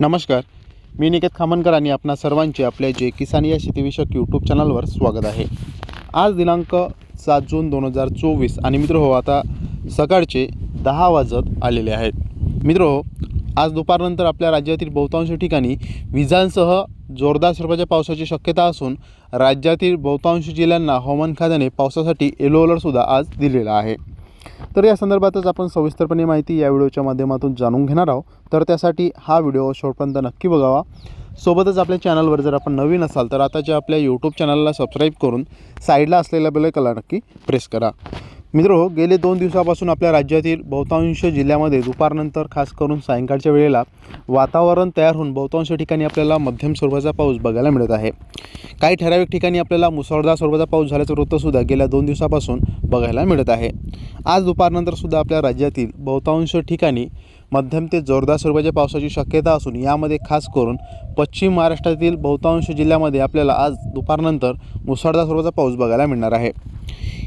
नमस्कार. मी निकेत खामनकर आणि आपणा सर्वांचे आपल्या जे किसान या शेतीविषयक यूट्यूब चॅनलवर स्वागत आहे. आज दिनांक सात जून दोन हजार चोवीस आणि मित्र हो आता सकाळचे दहा वाजत आलेले आहेत. मित्र हो आज दुपारनंतर आपल्या राज्यातील बहुतांश ठिकाणी विजांसह जोरदार स्वरूपाच्या पावसाची शक्यता असून राज्यातील बहुतांश जिल्ह्यांना हवामान खात्याने पावसासाठी येलो अलर्टसुद्धा आज दिलेला आहे. तर या संदर्भातच आपण सविस्तरपणे माहिती या व्हिडिओच्या माध्यमातून जाणून घेणार आहोत. तर त्यासाठी हा व्हिडिओ शेवटपर्यंत नक्की बघावा. सोबतच आपल्या चॅनलवर जर आपण नवीन असाल तर आताच्या आपल्या यूट्यूब चॅनलला सबस्क्राईब करून साईडला असलेल्या बेलकला नक्की प्रेस करा. मित्र हो गेले दोन दिवसापासून आपल्या राज्यातील बहुतांश जिल्ह्यामध्ये दुपारनंतर खास करून सायंकाळच्या वेळेला वातावरण तयार होऊन बहुतांश ठिकाणी आपल्याला मध्यम स्वरूपाचा पाऊस बघायला मिळत आहे. काही ठराविक ठिकाणी आपल्याला मुसळधार स्वरूपाचा पाऊस झाल्याचं वृत्तसुद्धा गेल्या दोन दिवसापासून बघायला मिळत आहे. आज दुपारनंतरसुद्धा आपल्या राज्यातील बहुतांश ठिकाणी मध्यम ते जोरदार स्वरूपाच्या पावसाची शक्यता असून यामध्ये खास करून पश्चिम महाराष्ट्रातील बहुतांश जिल्ह्यामध्ये आपल्याला आज दुपारनंतर मुसळधार स्वरूपाचा पाऊस बघायला मिळणार आहे.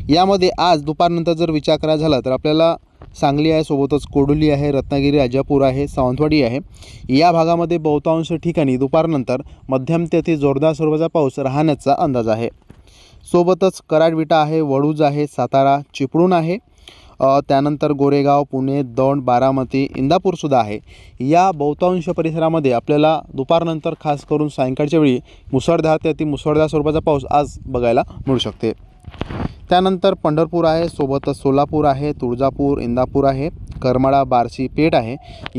यामध्ये आज दुपारनंतर जर विचार करायला झाला तर आपल्याला सांगली आहे सोबतच कोडोली आहे रत्नागिरी राजापूर आहे सावंतवाडी आहे. या भागामध्ये बहुतांश ठिकाणी दुपारनंतर मध्यम ते अति जोरदार स्वरूपाचा पाऊस राहण्याचा अंदाज आहे. सोबतच कराडविटा आहे वडूज आहे सातारा चिपळूण आहे. त्यानंतर गोरेगाव पुणे दौंड बारामती इंदापूरसुद्धा आहे. या बहुतांश परिसरामध्ये आपल्याला दुपारनंतर खास करून सायंकाळच्या वेळी मुसळधार ते अति मुसळधार स्वरूपाचा पाऊस आज बघायला मिळू शकते. त्यानंतर पंढरपूर आहे सोबतच सोलापूर आहे तुळजापूर इंदापूर आहे करमाळा बार्शी पेठ आहे.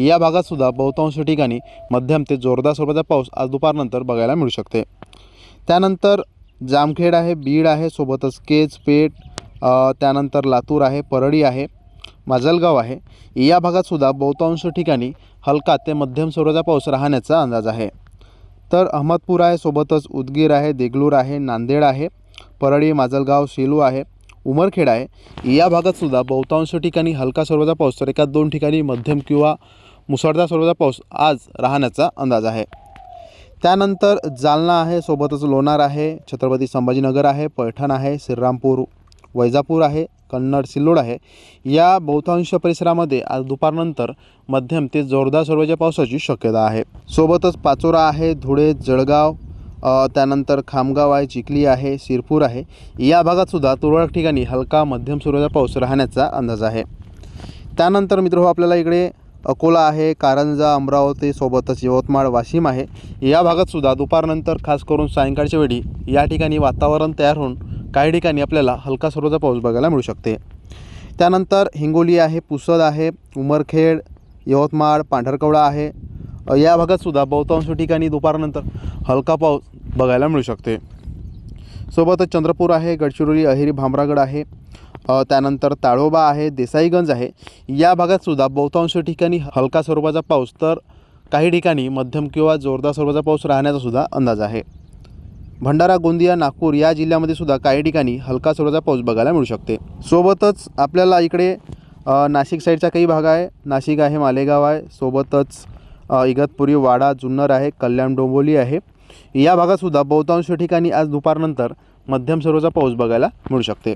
या भागातसुद्धा बहुतांश ठिकाणी मध्यम ते जोरदार स्वरूपाचा पाऊस आज दुपारनंतर बघायला मिळू शकते. त्यानंतर जामखेड आहे बीड आहे सोबतच केज पेठ त्यानंतर लातूर आहे परळी आहे माजलगाव आहे. या भागातसुद्धा बहुतांश ठिकाणी हलका ते मध्यम स्वरूपाचा पाऊस राहण्याचा अंदाज आहे. तर अहमदपूर आहे सोबतच उदगीर आहे देगलूर आहे नांदेड आहे परळी माजलगाव सेलू आहे उमरखेड आहे. या भागातसुद्धा बहुतांश ठिकाणी हलका स्वरूपाचा पाऊस तर एका दोन ठिकाणी मध्यम किंवा मुसळधार स्वरूपाचा पाऊस आज राहण्याचा अंदाज आहे. त्यानंतर जालना आहे सोबतच लोणार आहे छत्रपती संभाजीनगर आहे पैठण आहे श्रीरामपूर वैजापूर आहे कन्नड सिल्लोड आहे. या बहुतांश परिसरामध्ये आज दुपारनंतर मध्यम ते जोरदार स्वरूपाच्या पावसाची शक्यता आहे. सोबतच पाचोरा आहे धुळे जळगाव त्यानंतर खामगाव आहे चिखली आहे शिरपूर आहे. या भागातसुद्धा तुरळक ठिकाणी हलका मध्यम स्वरूपाचा पाऊस राहण्याचा अंदाज आहे. त्यानंतर मित्र हो, आपल्याला इकडे अकोला आहे कारंजा अमरावती सोबतच यवतमाळ वाशिम आहे. या भागातसुद्धा दुपारनंतर खास करून सायंकाळच्या वेळी या ठिकाणी वातावरण तयार होऊन काही ठिकाणी आपल्याला हलका स्वरूपाचा पाऊस बघायला मिळू शकते. त्यानंतर हिंगोली आहे पुसद आहे उमरखेड यवतमाळ पांढरकवडा आहे. या भागातसुद्धा बहुतांश ठिकाणी दुपारनंतर हलका पाऊस बघायला मिळू शकते. सोबतच चंद्रपूर आहे गडचिरोली अहेरी भामरागड आहे. त्यानंतर ताळोबा आहे देसाईगंज आहे. या भागातसुद्धा बहुतांश ठिकाणी हलका स्वरूपाचा पाऊस तर काही ठिकाणी मध्यम किंवा जोरदार स्वरूपाचा पाऊस राहण्याचा सुद्धा अंदाज आहे. भंडारा गोंदिया नागपूर या जिल्ह्यामध्ये सुद्धा काही ठिकाणी हलका स्वरूपाचा पाऊस बघायला मिळू शकते. सोबतच आपल्याला इकडे नाशिक साईडचा काही भाग आहे. नाशिक आहे मालेगाव आहे. सोबतच इगतपुरी वाडा जुन्नर आहे कल्याण डोंबोली आहे. या भागातसुद्धा बहुतांश ठिकाणी आज दुपारनंतर मध्यम स्वरूपाचा पाऊस बघायला मिळू शकते.